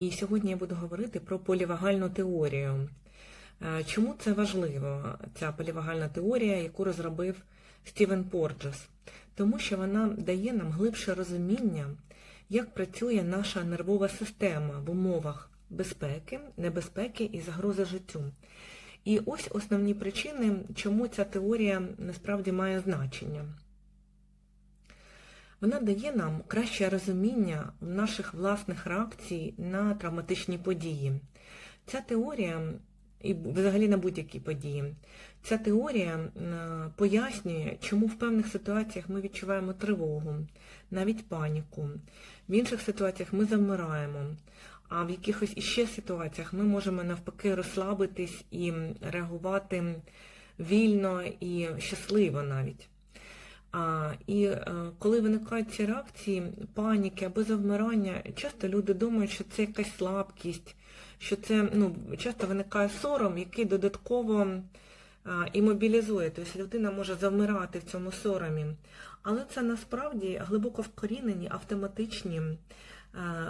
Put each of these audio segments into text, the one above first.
І сьогодні я буду говорити про полівагальну теорію. Е, Чому це важливо, ця полівагальна теорія, яку розробив Стівен Порджес? Тому що вона дає нам глибше розуміння, як працює наша нервова система в умовах безпеки, небезпеки і загрози життю. І ось основні причини, чому ця теорія насправді має значення. Вона дає нам краще розуміння наших власних реакцій на травматичні події. Ця теорія, і взагалі на будь-які події, ця теорія пояснює, чому в певних ситуаціях ми відчуваємо тривогу, навіть паніку. В інших ситуаціях ми завмираємо, а в якихось іще ситуаціях ми можемо навпаки розслабитись і реагувати вільно і щасливо навіть. І е, коли виникають ці реакції паніки або завмирання, часто люди думають, що це якась слабкість, що це ну, часто виникає сором, який додатково імобілізує. Тобто людина може завмирати в цьому соромі. Але це насправді глибоко вкорінені автоматичні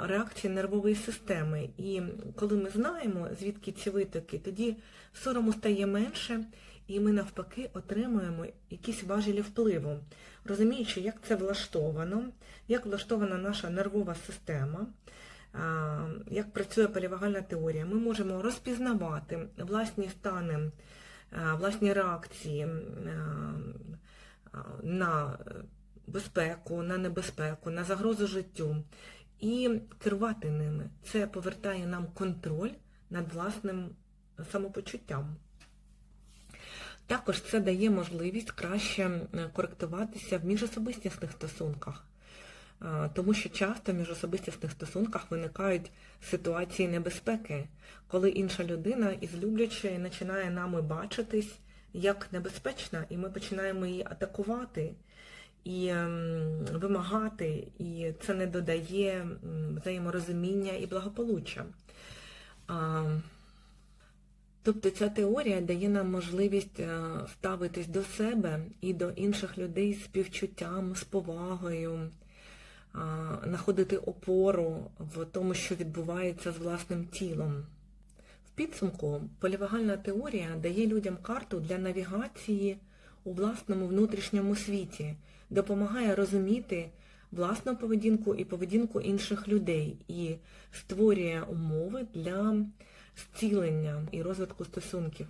реакції нервової системи. І коли ми знаємо, звідки ці витоки, тоді сорому стає менше. І ми навпаки отримуємо якісь важелі впливу, розуміючи, як це влаштовано, як влаштована наша нервова система, як працює полівагальна теорія. Ми можемо розпізнавати власні стани, власні реакції на безпеку, на небезпеку, на загрозу життю і керувати ними. Це повертає нам контроль над власним самопочуттям. Також це дає можливість краще коректуватися в міжособистісних стосунках, тому що часто в міжособистісних стосунках виникають ситуації небезпеки, коли інша людина із люблячої починає нами бачитись як небезпечна, і ми починаємо її атакувати і вимагати, і це не додає взаєморозуміння і благополуччя. Тобто ця теорія дає нам можливість ставитись до себе і до інших людей з співчуттям, з повагою, знаходити опору в тому, що відбувається з власним тілом. В підсумку полівагальна теорія дає людям карту для навігації у власному внутрішньому світі, допомагає розуміти власну поведінку і поведінку інших людей і створює умови для зцілення і розвитку стосунків.